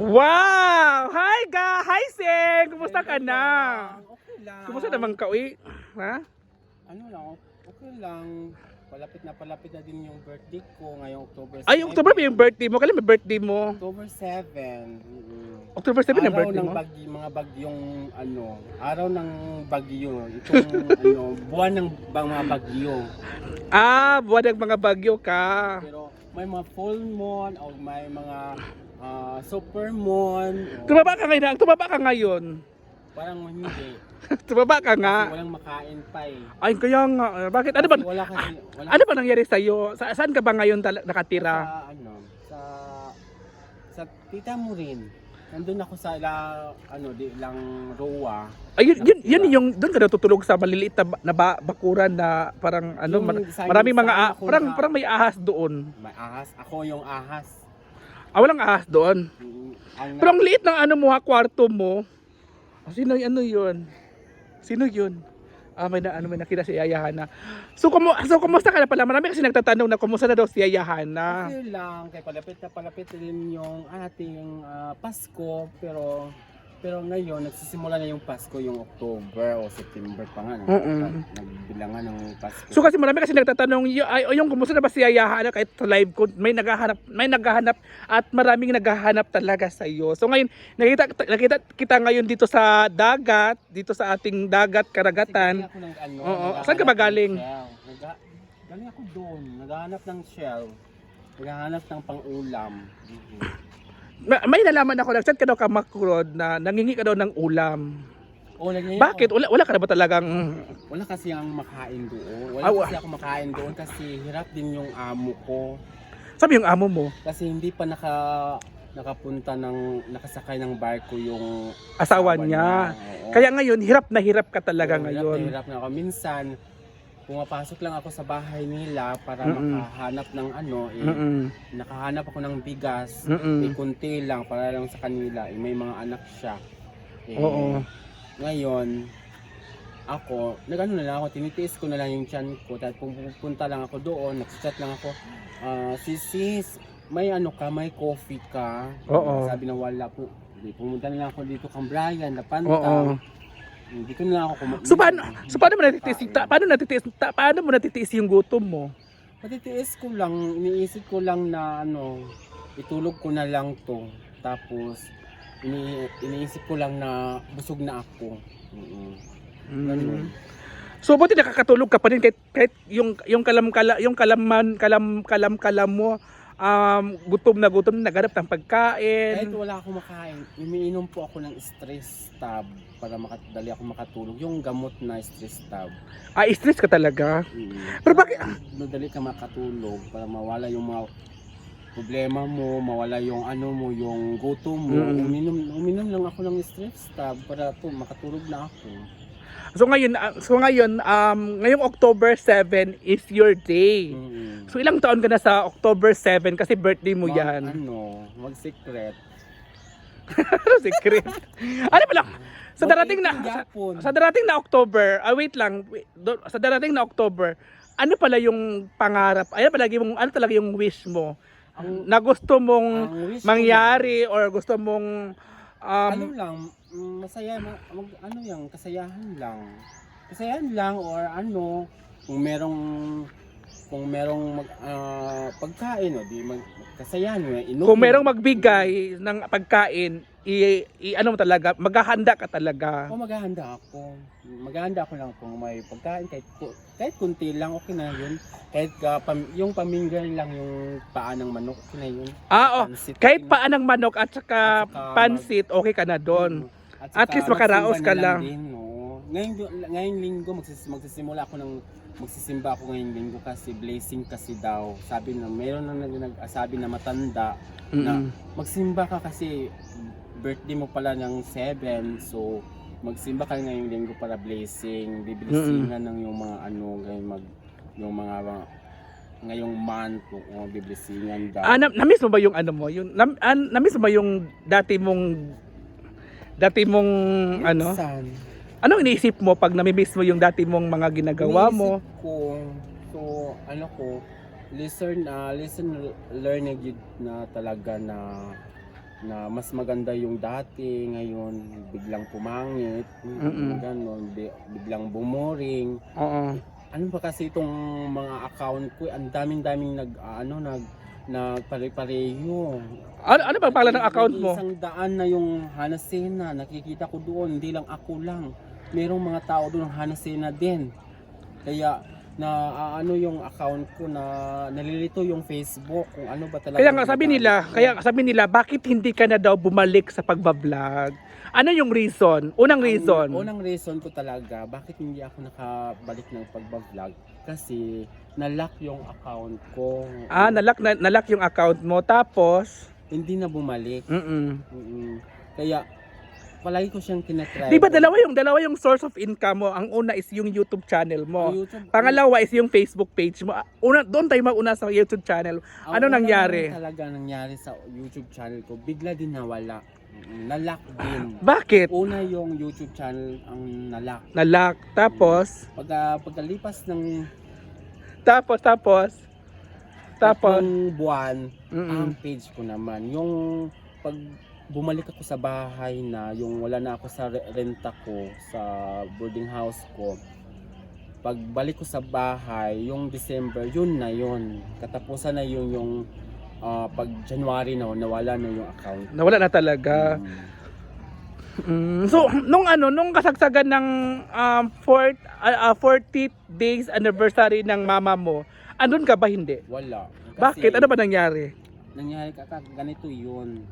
Wow! Hi ga! Hi Seng! Kumusta ka na? Okay lang. Kumusta naman ka, uy? Ha? Ano lang, okay lang. Palapit na palapit na din yung birthday ko ngayong October 7. Ay, October ba yung birthday mo? Kailan may birthday mo? October 7. Mm-mm. October 7 ang araw birthday ng mo? bagyo, mga bagyong ano, araw ng bagyo. Itong ano, buwan ng mga bagyo. Ah, buwan ng mga bagyo ka. Pero may mga full moon o may mga ah, super moon. o Tumaba ka ngayon. Tumaba ka ngayon. Parang hindi. Tumaba ka Kasi nga. walang makain pa eh. Ay, kaya nga. eh, Bakit? Ano ba? Kasi wala kasi, wala Ano ba nangyari sa'yo? Sa, saan ka ba ngayon nakatira? Sa ano, sa sa tita mo rin. Nandun ako sa la, ano, di lang rowa. Ayun, yun, yun yung doon ka natutulog sa maliliit na, ba- na ba, bakuran na parang ano, Yung mar- maraming mga ah- parang parang may ahas doon. May ahas. Ako yung ahas. Ah, walang ahas doon. Pero ang liit ng ano mo ha, kwarto mo. Ah, Sino y- ano yun? Sino yun? Ah, may na, ano, may nakita si Yaya Hana. So, kumu so, kumusta ka na pala? Marami kasi nagtatanong na kumusta na daw si Yaya Hana. okay lang. Kay palapit na palapit din yung ating ah, Pasko. Pero pero ngayon, nagsisimula na yung Pasko yung October o September pa nga. Mm-mm. Nagbilangan ng Pasko. So kasi marami kasi nagtatanong y- ay o yung kumusta na ba si Yaya Hana kahit sa live ko may naghahanap may naghahanap at maraming naghahanap talaga sa iyo. So ngayon nakita nakita kita ngayon dito sa dagat, dito sa ating dagat karagatan. Kasi ng ano, Oo. Saan ka ba ng galing? Nagha- galing ako doon. Naghahanap ng shell. Naghahanap ng pang-ulam. Mhm. Ma- May nalaman ako nagchat ka daw ka Makrod na nangingi ka daw ng ulam. Oh, lagyan Bakit? Wala, wala ka na ba talagang Wala kasi ang makain doon. Wala Ah, wa- kasi ako makain doon kasi hirap din yung amo ko. sabi yung amo mo, Kasi hindi pa naka nakapunta ng nakasakay ng barko yung asawa niya. Oo. Kaya ngayon hirap na hirap ka talaga Oo, ngayon. Hirap na hirap na ako. Minsan, pumapasok lang ako sa bahay nila para Mm-mm. makahanap ng ano, eh, Mm-mm. nakahanap ako ng bigas. Mm-mm. May kunti lang para lang sa kanila. Eh, may mga anak siya. Eh, Oo. Ngayon, ako, nagano na lang ako, tinitiis ko na lang yung chan ko. Dahil pupunta lang ako doon, nagchat lang ako, ah, sis, sis, may ano ka, may coffee ka. Oo. Sabi na wala po. Hindi, pumunta na lang ako dito kang Brian, napanta. Oo. Hindi ko na ako kumain. So paano, so paano mo natitiis, ta, paano natitiis, ta, paano mo natitiis yung gutom mo? Matitiis ko lang, iniisip ko lang na ano, itulog ko na lang to. Tapos, ini, iniisip ko lang na busog na ako. Mm-mm. Ganun. So buti nakakatulog ka pa rin kahit, kahit yung yung kalam kala, yung kalaman kalam kalam kalam mo um, gutom na gutom na naghanap ng Kahit pagkain. wala akong makain, umiinom po ako ng stress tab para makadali ako makatulog. Yung gamot na stress tab. Ah, stress ka talaga. Mm. Pero bakit- Madali ka makatulog para mawala yung mga problema mo, mawala yung ano mo, yung gutom mo. Mm. Uminom, uminom lang ako ng stress tab para po makatulog na ako. So ngayon ah, so ngayon um ngayong October 7 is your day. Mm. So ilang taon ka na sa October 7 kasi birthday mo Mag- yan. Ano, mag secret. Ano secret? ano pala? Sa darating na sa, sa darating na October, ah, wait lang, wait, do- sa darating na October, ano pala yung pangarap? Ano pala yung ano talaga yung wish mo? Ang- na gusto mong mangyari or gusto mong um, ano lang, mm, masaya mag, ano yung kasayahan lang. Kasayahan lang or ano, kung merong kung merong mag, ah, pagkain o di mag, kasayahan mo, inumin. kung merong magbigay ng pagkain, i, i- ano mo talaga, maghahanda ka talaga. O maghahanda ako. Maghahanda ako lang kung may pagkain kahit kahit kunti lang okay na yun. Kahit ah, pam- yung paminggal lang yung paa ng manok okay na yun. Ah, oh, Pansit, kahit na. paan ng manok at saka At saka pansit, okay ka na doon. At, At saka least makaraos ka na lang. Din, no? Ngayong, ngayong linggo, magsis, magsisimula ako ng magsisimba ako ngayong linggo kasi blessing kasi daw. Sabi na, mayroon na nag, nagsabi na matanda na Mm-mm. magsimba ka kasi birthday mo pala ng 7 so magsimba ka ngayong linggo para blessing biblisingan ng yung mga ano ngayong mag yung mga ngayong month o biblisingan daw Ah, na, na-miss mo ba yung ano mo? Yung, na, ah, na-miss mo ba yung dati mong dati mong ano? Minsan, Anong iniisip mo pag nami-miss mo yung dati mong mga ginagawa mo? Iniisip ko, so ano ko, listen, uh, listen, learning yun na talaga na na mas maganda yung dati, ngayon biglang pumangit, Mm-mm. ganon, bi- biglang bumuring. Oo. Ano ba kasi itong mga account ko, ang daming-daming nag, ah, ano, nag, nagpare-pareho. Ano, ano bang pangalan ng account mo? Isang daan na yung Hanasena, nakikita ko doon, hindi lang ako lang. Merong mga tao doon Hanasena din. Kaya na ah, ano yung account ko na nalilito yung Facebook kung ano ba talaga. Kaya nga sabi nila, ko. kaya sabi nila, bakit hindi ka na daw bumalik sa pagbablog? Ano yung reason? Unang Ang reason. unang reason ko talaga bakit hindi ako nakabalik ng pagbablog kasi nalock yung account ko. Ah, nalak na, nalak yung account mo tapos hindi na bumalik. mm Mm-mm. Kaya palagi ko siyang tinatry. Di ba dalawa yung dalawa yung source of income mo? Ang una is yung YouTube channel Ang mo. YouTube, Pangalawa is yung Facebook page mo. Una doon tayo mauna sa YouTube channel. ang ano nangyari? talaga nangyari sa YouTube channel ko, bigla din nawala. Mm, Nalock din. Bakit? Una yung YouTube channel ang nalock. Nalak. Tapos Pagka, pagkalipas ng tapos tapos tapos buwan, ang mm page ko naman, yung pag bumalik ako sa bahay na, yung wala na ako sa re- renta ko, sa boarding house ko, pagbalik ko sa bahay, yung December, yun na yun. Katapusan na yun yung ah, pag January na, nawala na yung account. nawala na talaga. Mm. Mm, so nung ano nung kasagsagan ng um, fourth, ah, ah, 40th days anniversary ng mama mo, andun ka ba hindi? Wala. Kasi Bakit? Ano ba nangyari? Nangyari ka, ganito yun.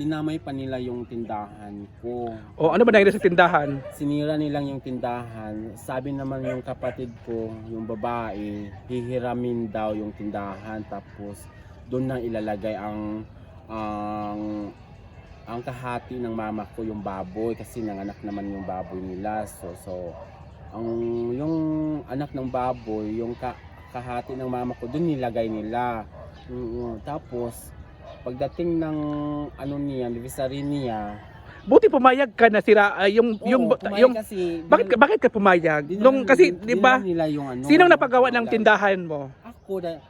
Tinamay pa nila yung tindahan ko. O ano ba nangyari sa tindahan? sinira nilang yung tindahan. Sabi naman yung kapatid ko, yung babae, hihiramin daw yung tindahan tapos doon na ilalagay ang ang ang kahati ng mama ko yung baboy kasi nanganak naman yung baboy nila. So so ang yung anak ng baboy, yung ka, kahati ng mama ko doon nilagay nila. Mm, Tapos pagdating ng ano niya, anniversary niya, Buti pumayag ka na sira ah, yung yung Oo, pumayag yung kasi bakit bakit ka pumayag? dinala- Nung kasi 'di ba? nila yung ano, Sinong yung napagawa ng pangalan. tindahan mo? Ako da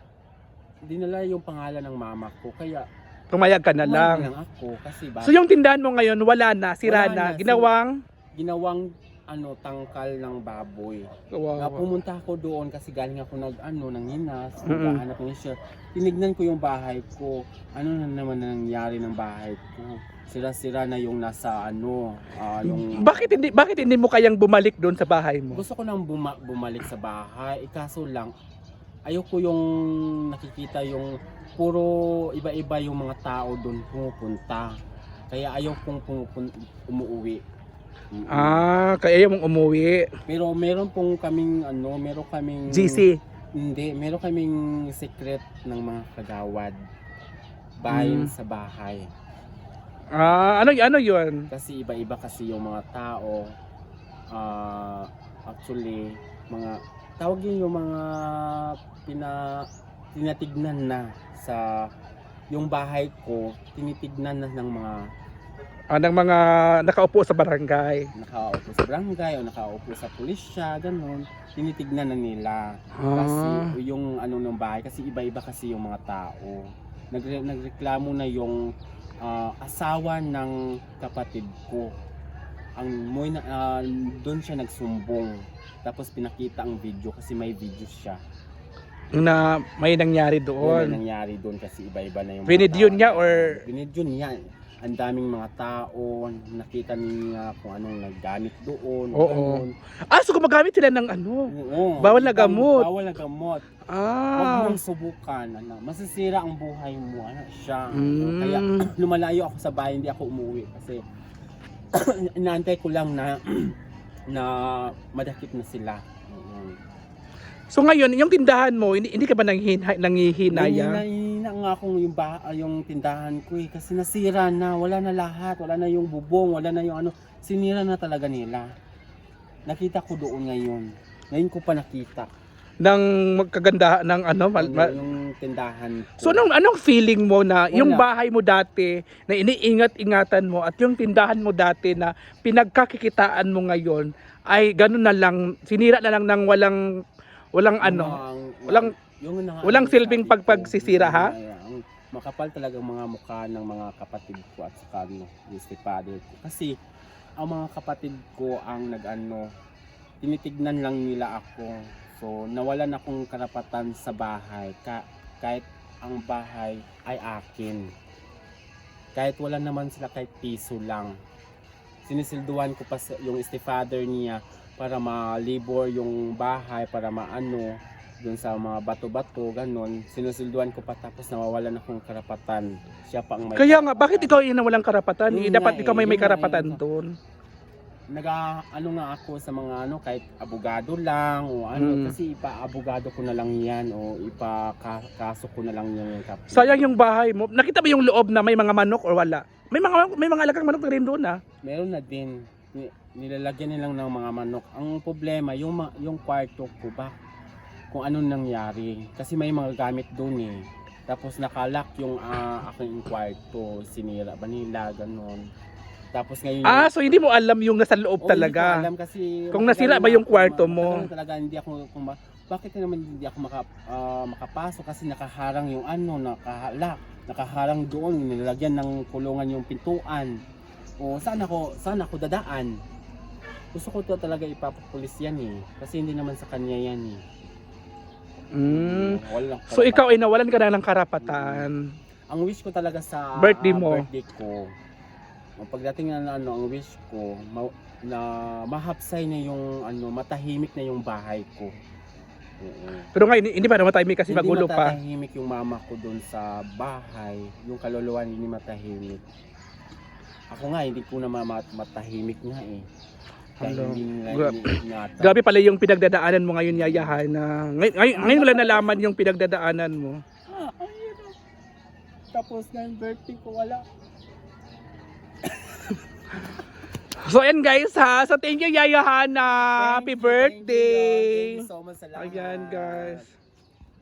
dinala yung pangalan ng mama ko kaya Pumayag ka na lang. lang ako kasi ba So yung tindahan mo ngayon wala na, sira Wala na, na, ginawang ginawang ano tangkal ng baboy. Wow. pumunta ako doon kasi galing ako nag ano nang hinas, naghahanap ng share. Tinignan ko yung bahay ko. Ano na naman ang nangyari ng bahay ko? Sira-sira na yung nasa ano, ah, yung Bakit hindi bakit hindi mo kayang bumalik doon sa bahay mo? Gusto ko nang buma- bumalik sa bahay, eh, kaso lang ayoko yung nakikita yung puro iba-iba yung mga tao doon pumupunta. Kaya ayaw kong pumupun- umuwi. Mm-mm. Ah, kaya mong umuwi. Pero meron pong kaming ano, meron kaming GC. Hindi, meron kaming secret ng mga kagawad. Bayan Mm. sa bahay. Ah, ano ano 'yun? Kasi iba-iba kasi yung mga tao. Ah, actually, mga tawag yun yung mga pina tinatignan na sa yung bahay ko, tinitignan na ng mga Ah, ng mga nakaupo sa barangay. nakaupo sa barangay o nakaupo sa pulisya, ganun. Tinitignan na nila. Kasi Ah, yung ano ng bahay, kasi iba-iba kasi yung mga tao. Nagre- nagreklamo na yung ah, asawa ng kapatid ko. Ang moy na ah, doon siya nagsumbong. Tapos pinakita ang video kasi may video siya. na may nangyari Doon may doon. nangyari doon kasi iba-iba na yung Binidyo tao. niya or- Binidyo niya. Ang daming mga tao, nakita niya kung anong naggamit doon. Oo. ganun. Ah, so gumagamit sila ng ano? Oo. Bawal na gamot. Bawal na gamot. Huwag Ah. mong subukan. Ano, masisira ang buhay mo. Ano, siya. Mm. Kaya lumalayo ako sa bahay, hindi ako umuwi. Kasi inaantay ko lang na na madakip na sila. Mm. So ngayon, yung tindahan mo, hindi, hindi ka ba nanghihinay, nangihinayang? Nanghihina nga akong yung, ba, yung tindahan ko eh. Kasi nasira na. Wala na lahat. Wala na yung bubong. Wala na yung ano. Sinira na talaga nila. Nakita ko doon ngayon. Ngayon ko pa nakita. ng magkaganda ng ano mal- Yung, ma- yung tindahan ko. So anong anong feeling mo na yung Wala. bahay mo dati na iniingat-ingatan mo at yung tindahan mo dati na pinagkakikitaan mo ngayon ay ganun na lang sinira na lang ng walang walang ano Ang- walang- yung na- walang ang silbing pagpagsisira, ha? makapal talaga ang mga mukha ng mga kapatid ko at saka ano, yung stepfather ko. Kasi ang mga kapatid ko ang nag-ano, tinitignan lang nila ako. So, nawalan akong karapatan sa bahay ka, kahit ang bahay ay akin. Kahit wala naman sila kahit piso lang. Sinisilduhan ko pa sa- yung stepfather niya para malibor yung bahay, para maano, dun sa mga bato-bato, ganun. Sinusilduhan ko pa tapos nawawalan akong karapatan. Siya pa ang may Kaya nga, bakit ikaw yung walang karapatan? Yun Eh, nga dapat eh, ikaw may may yun nga eh. karapatan doon. Naga, ano nga ako sa mga ano, kahit abogado lang o ano, Mm. kasi ipa-abogado ko na lang yan o ipa-kaso ko na lang yan. yung kapatid. Sayang yung bahay mo. Nakita mo yung loob na may mga manok or wala? May mga may mga alagang manok na rin doon ah. Meron na din. Nilalagyan nilang ng mga manok. Ang problema, yung, yung kwarto ko ba, kung anong nangyari. Kasi may mga gamit doon eh. Tapos nakalak yung ah, aking kwarto. Sinira ba nila, ganun. Tapos ngayon... Ah, so hindi mo alam yung nasa loob Oo, hindi ko talaga. alam kasi Kung nasira ba yung kwarto mo? na talaga hindi ako kung ba- bakit naman hindi ako maka, ah, makapasok kasi nakaharang yung ano, nakahalak, nakaharang doon, nilagyan ng kulungan yung pintuan. O saan ako, saan ako dadaan? Gusto ko to talaga ipapapulis yan eh. Kasi hindi naman sa kanya yan eh. Mm. So ikaw ay nawalan ka na ng karapatan. ang wish ko talaga sa Birthday mo. birthday ko, pagdating na ano, ang wish ko, ma- na mahapsay na yung ano, matahimik na yung bahay ko. Oo. Pero ngayon hindi pa naman tayo kasi hindi magulo pa. matahimik yung mama ko doon sa bahay, yung kaluluwa hindi matahimik. Ako nga, hindi ko na ma- matahimik nga eh. Hello. Gra-. Grabe pala yung pinagdadaanan mo ngayon, yayahan na. Ngayon, ngayon, ngayon wala nalaman yung pinagdadaanan mo. Ah. Tapos nga yung birthday ko, wala. So ayan guys ha. So thank you yayahan na Thank happy you, thank you, birthday. Thank you so much sa lahat. Ayan guys.